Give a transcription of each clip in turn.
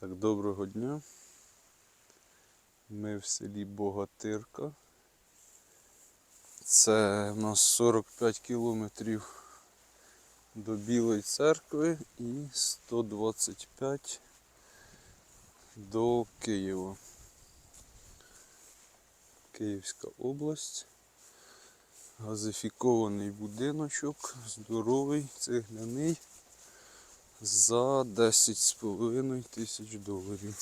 Так, доброго дня. Ми в селі Богатирка. Це у нас 45 кілометрів до Білої церкви і 125 до Києва. Київська область. Газифікований будиночок, здоровий, цегляний за 10,5 тисяч доларів.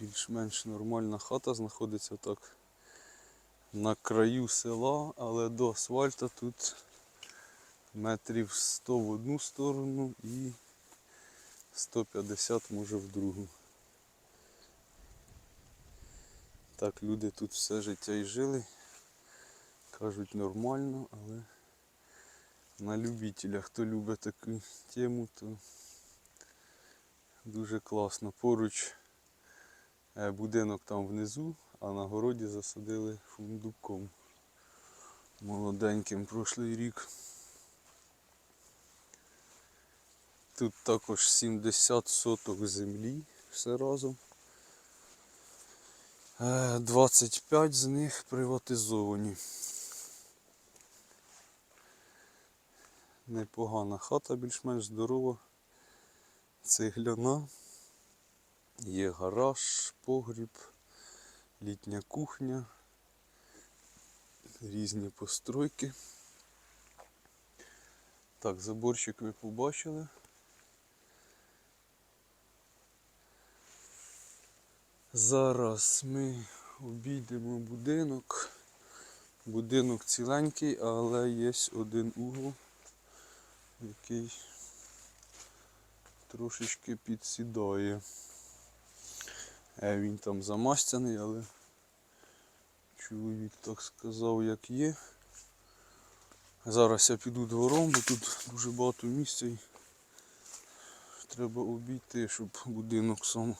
Більш-менш нормальна хата знаходиться так на краю села, але до асфальта тут метрів 100 в одну сторону і 150 може в другу. Так, люди тут все життя і жили. Кажуть нормально, але на любителя. Хто любить таку тему, то дуже класно. Поруч е, будинок там внизу, а на городі засадили фундуком. Молоденьким прошлий рік. Тут також 70 соток землі все разом. Е, 25 з них приватизовані. Непогана хата, більш-менш здорова. Цегляна. Є гараж, погріб, літня кухня, різні постройки. Так, заборчик ви побачили. Зараз ми обійдемо будинок. Будинок ціленький, але є один угол, який трошечки підсідає. Е, Він там замастяний, але чоловік так сказав, як є. Зараз я піду двором, бо тут дуже багато місця і треба обійти, щоб будинок сам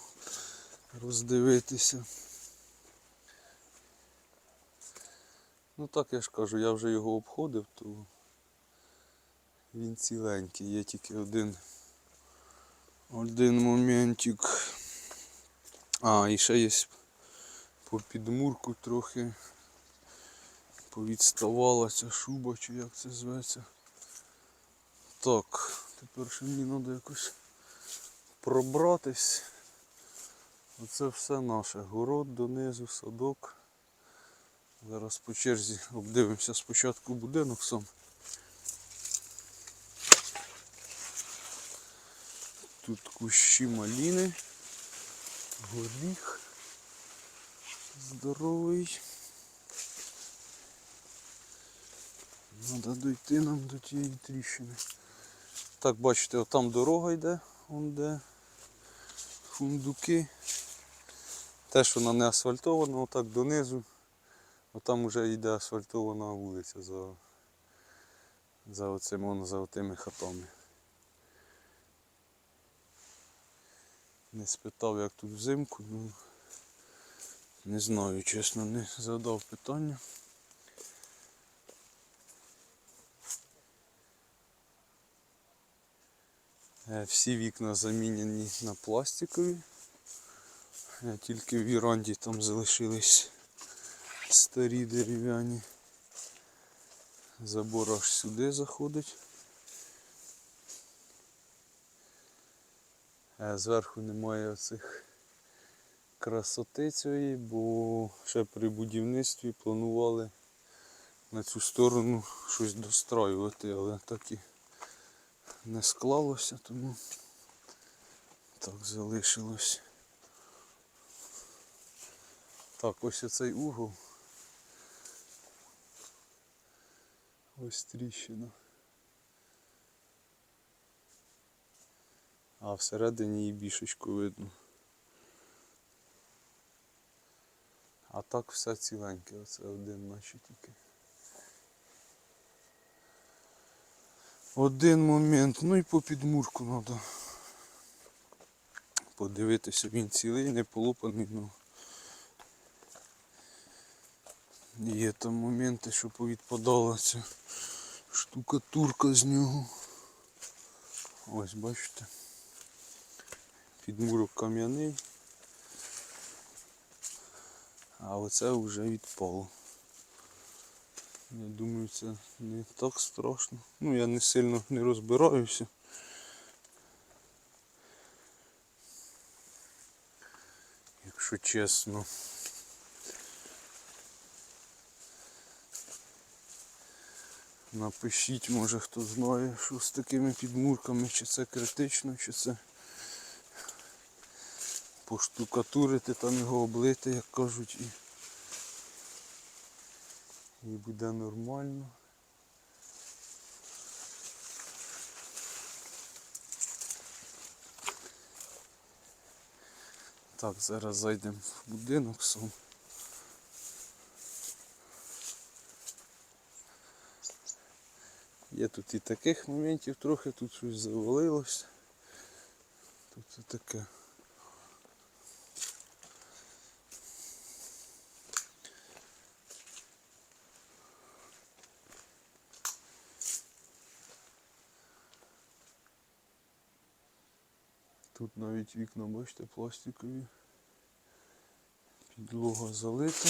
роздивитися. Ну так я ж кажу, я вже його обходив, то він ціленький. Є тільки один, один моментик. А, і ще є по підмурку трохи повідставала ця шуба, чи як це зветься. Так, тепер ще мені треба якось пробратись. Оце все наше. Город донизу, садок. Зараз по черзі обдивимося спочатку будинок сам. Тут кущі маліни, горіх здоровий. Треба дойти нам до тієї тріщини. Так, бачите, отам дорога йде, вон де фундуки. Те, що вона не асфальтована, отак донизу. Отам вже йде асфальтована вулиця за, за оцим, вон, за отими хатами. Не спитав, як тут взимку, ну не знаю, чесно, не задав питання. Е, Всі вікна замінені на пластикові. Е, Тільки в віранді там залишились старі дерев'яні. Забор аж сюди заходить. Зверху немає оцих красоти цієї, бо ще при будівництві планували на цю сторону щось достроювати, але так і не склалося, тому так залишилось. Так, ось оцей угол. Ось тріщина. А всередині її бішечку видно. А так все ціленьке, оце один наче тільки. Один момент, ну і по підмурку треба подивитися, він цілий, не полопаний, ну. Є там моменти, що повідпадала штукатурка з нього. Ось бачите. Підмурок кам'яний. А оце вже відпало. Я думаю, це не так страшно. Ну, я не сильно не розбираюся. Якщо чесно. Напишіть, може хто знає, що з такими підмурками, чи це критично, чи це поштукатурити, там його облити, як кажуть, і, і буде нормально. Так, зараз зайдемо в будинок сам. Є тут і таких моментів трохи, тут щось завалилось. Тут таке. Тут навіть вікна, бачите, пластикові. Підлога залита.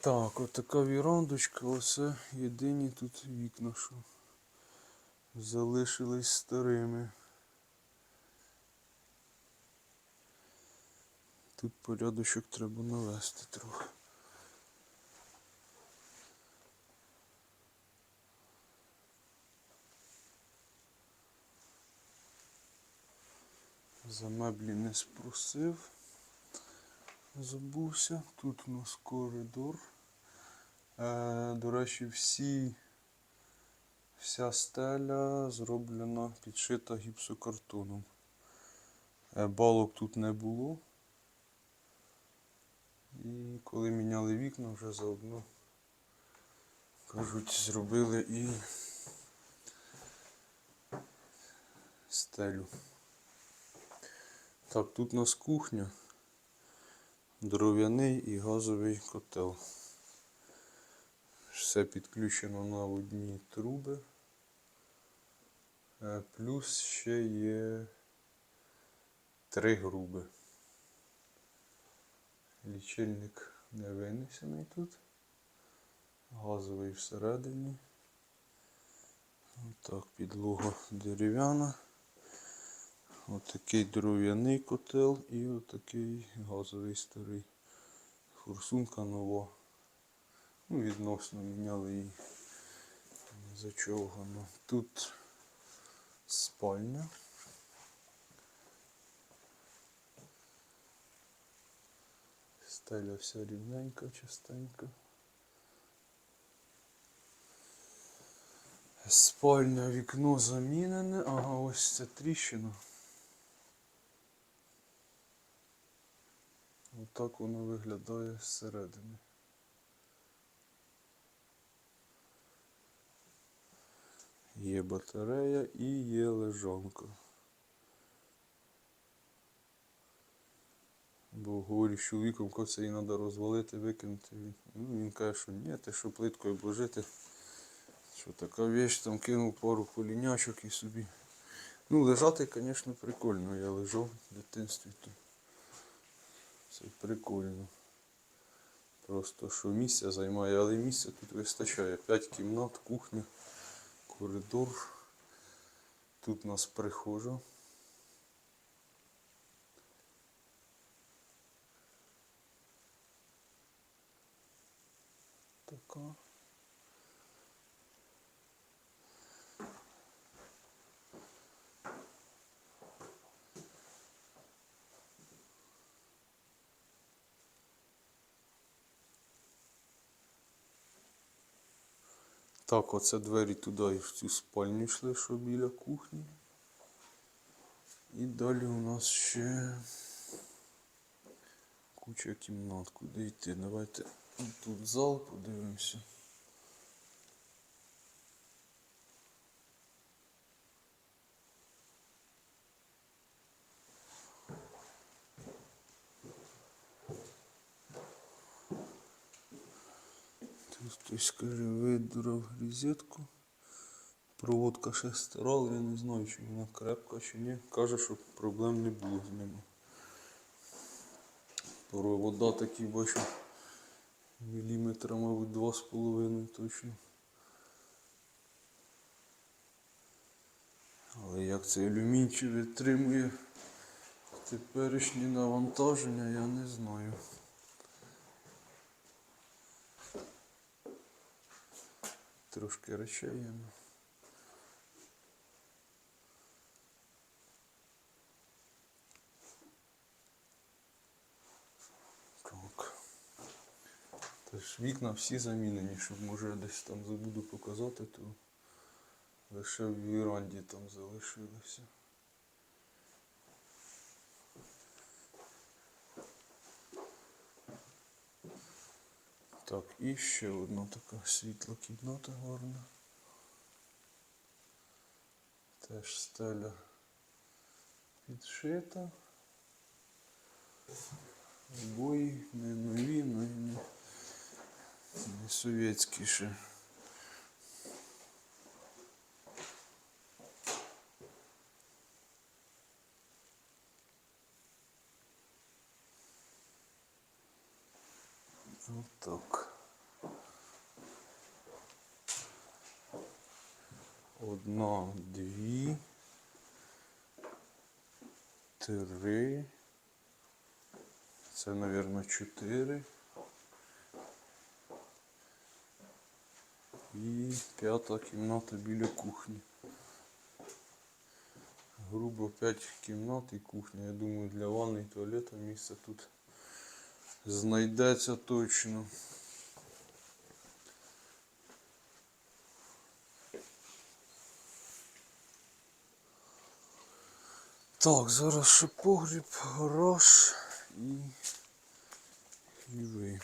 Так, от така вірандочка, оце єдині тут вікна, що залишились старими. Тут порядочок треба навести трохи. За меблі не спросив. Забувся. Тут у нас коридор. Е, до речі, всі, вся стеля зроблена, підшита гіпсокартоном. Е, балок тут не було. І коли міняли вікна, вже заодно, кажуть, зробили і стелю. Так, тут у нас кухня, дров'яний і газовий котел. Все підключено на одні труби. Е, Плюс ще є три груби. Лічильник не винесений тут. Газовий всередині. Так, підлога дерев'яна. Отакий дров'яний котел і отакий газовий старий. Форсунка нова. Ну, відносно міняли її зачовгано. Тут спальня. Стеля вся рівненька, чистенька. Спальня, вікно замінене. Ага, ось це тріщина. Отак воно виглядає зсередини. Є батарея і є лежанка. Бо говорю з чоловіком, коли це її треба розвалити, викинути. Ну, він каже, що ні, ти що плиткою обложити. Що така вещь, там кинув пару полінячок і собі. Ну, лежати, звісно, прикольно. Я лежав в дитинстві. То це прикольно. Просто що місця займає, але місця тут вистачає. П'ять кімнат, кухня, коридор. Тут у нас прихожа. Така. Так, оце двері туди і в цю спальню йшли, що біля кухні. І далі у нас ще куча кімнат, куди йти. Давайте Тут зал подивимося. Хтось каже, видурав різетку, Проводка ще стирала, я не знаю, чи вона крепка, чи ні. Каже, що проблем не було з ними. Провода такі бачу. Міліметра, мабуть, два з половиною точно. Але як цей алюмінчик витримує теперішнє навантаження, я не знаю. Трошки речей є. ну. Так. Тож вікна всі замінені, щоб може десь там забуду показати, то лише в віранді там залишилося. Так, і ще одна така світла кімната гарна. Теж стеля підшита. Обої не нові, не, не совєтські ще. Отак. Одна, дві, три. Це, мабуть, чотири. І п'ята кімната біля кухні. Грубо 5 кімнат і кухня. Я думаю, для ванни і туалета місце тут знайдеться точно. Так, зараз ще погріб, гараж і хліви.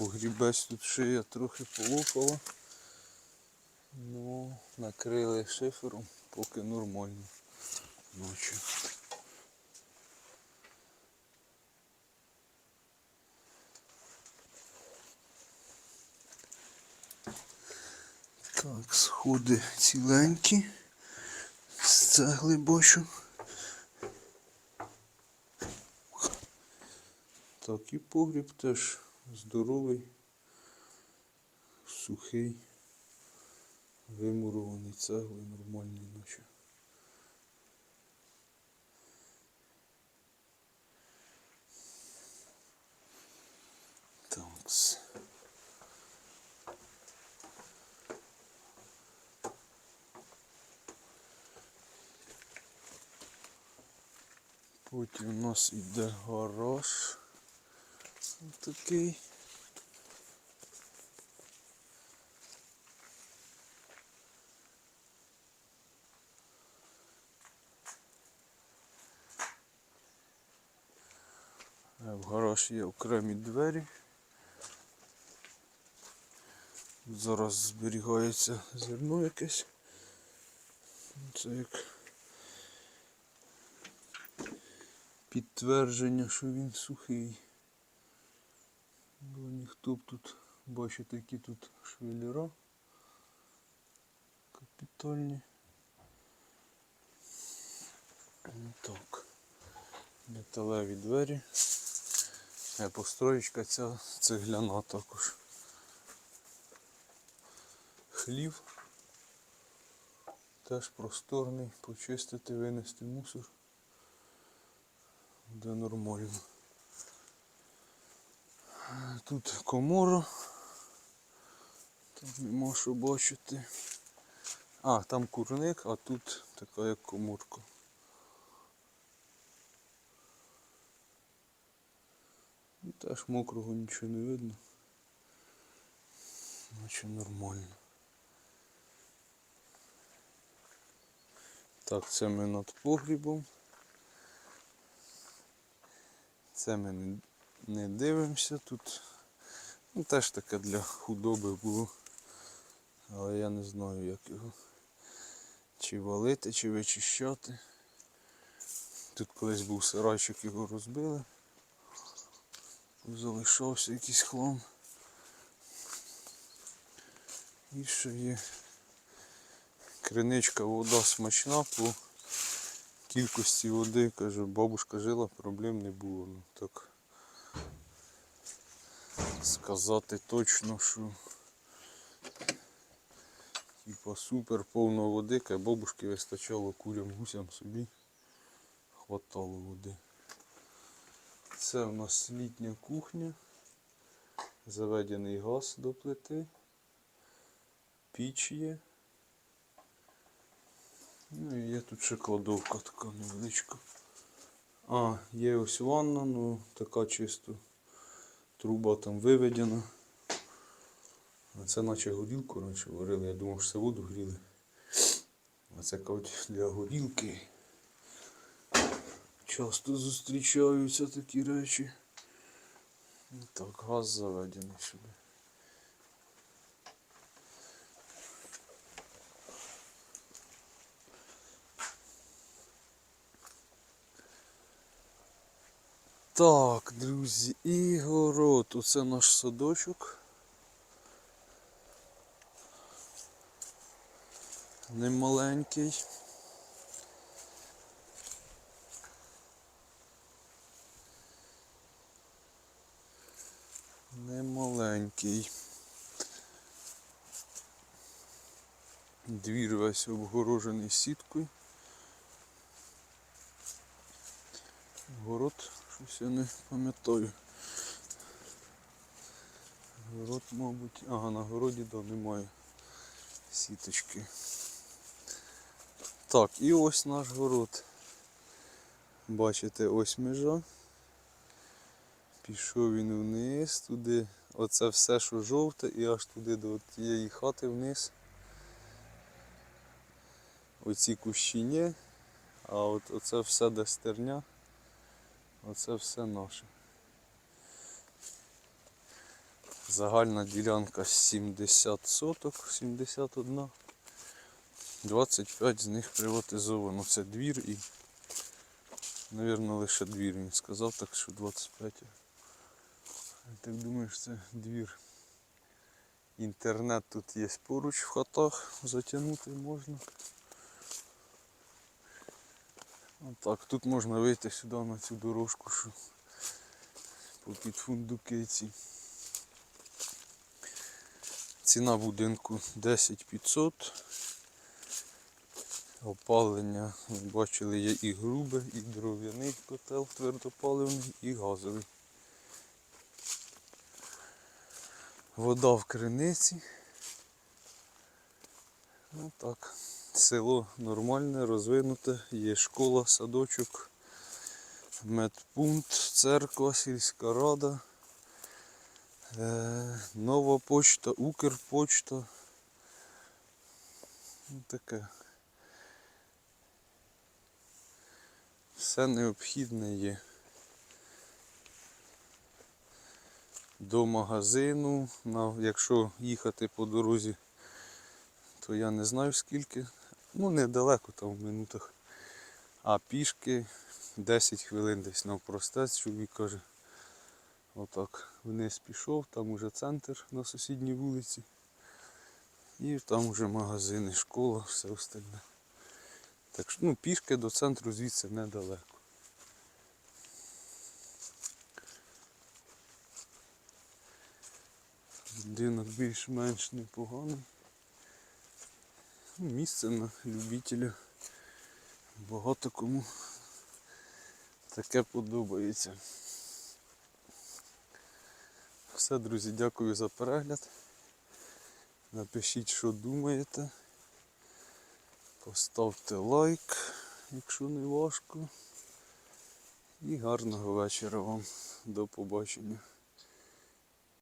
Погрібець тут шия трохи полопала. Ну, накрили шифером, поки нормально ночі. Так, сходи ціленькі. З цегли бачу. Так, і погріб теж здоровий, сухий, вимурований цеглою, нормальний наче. Такс. Потім у нас іде гараж. Такий. Е, В гараж є окремі двері. Зараз зберігається зерно якесь. Це як підтвердження, що він сухий. Бо ніхто б тут бачите, які тут швеллера капітальні. Ну, Так. Металеві двері. Е, Построєчка ця цегляна також. Хлів. Теж просторний, почистити, винести мусор. Де нормально. Тут комора. Там нема що бачити. А, там курник, а тут така як коморка. Теж мокрого нічого не видно. Наче нормально. Так, це ми над погрібом. Це ми не, дивимося тут. Ну, теж таке для худоби було. Але я не знаю, як його чи валити, чи вичищати. Тут колись був сарайчик, його розбили. залишався якийсь хлам. І ще є криничка, вода смачна по кількості води, каже, бабушка жила, проблем не було. Ну, так сказати точно, що типа супер повно води, каже, бабушки вистачало курям гусям собі. Хватало води. Це у нас літня кухня. Заведений газ до плити. Піч є. Ну і є тут ще кладовка така невеличка. А, є ось ванна, ну така чисто труба там виведена. А це наче горілку раніше варили, я думав, що це воду гріли. А це кажуть для горілки. Часто зустрічаються такі речі. Ну, Так, газ заведений сюди. Так, друзі, і город. Оце наш садочок. Немаленький. Немаленький. Двір весь обгорожений сіткою. Город, щось я не пам'ятаю. Город, мабуть. Ага, на городі да, немає сіточки. Так, і ось наш город. Бачите, ось межа. Пішов він вниз, туди. Оце все, що жовте, і аж туди до тієї хати вниз. Оці кущі ні, а от оце все де стерня. Оце все наше. Загальна ділянка 70 соток, 71. 25 з них приватизовано. Це двір і, Навірно, лише двір він сказав, так що 25. Я так думаю, що це двір. Інтернет тут є поруч в хатах, затягнути можна. Отак, тут можна вийти сюди на цю дорожку, що попід фундуки ці. Ціна будинку 10 500. Опалення, ви бачили, є і грубе, і дров'яний котел твердопаливний, і газовий. Вода в криниці. Ну так. Село нормальне, розвинуте, є школа, садочок, медпункт, церква, сільська рада, е, нова почта, Укрпочта. Ну, таке. Все необхідне є. До магазину, якщо їхати по дорозі, то я не знаю скільки. Ну недалеко там в минутах. А пішки 10 хвилин десь навпростець, чоловік каже. Отак вниз пішов, там уже центр на сусідній вулиці. І там вже магазини, школа, все остальне. Так що ну, пішки до центру звідси недалеко. Будинок більш-менш непоганий. Місце на любителя. Багато кому таке подобається. Все, друзі, дякую за перегляд. Напишіть, що думаєте. Поставте лайк, якщо не важко. І гарного вечора вам. До побачення.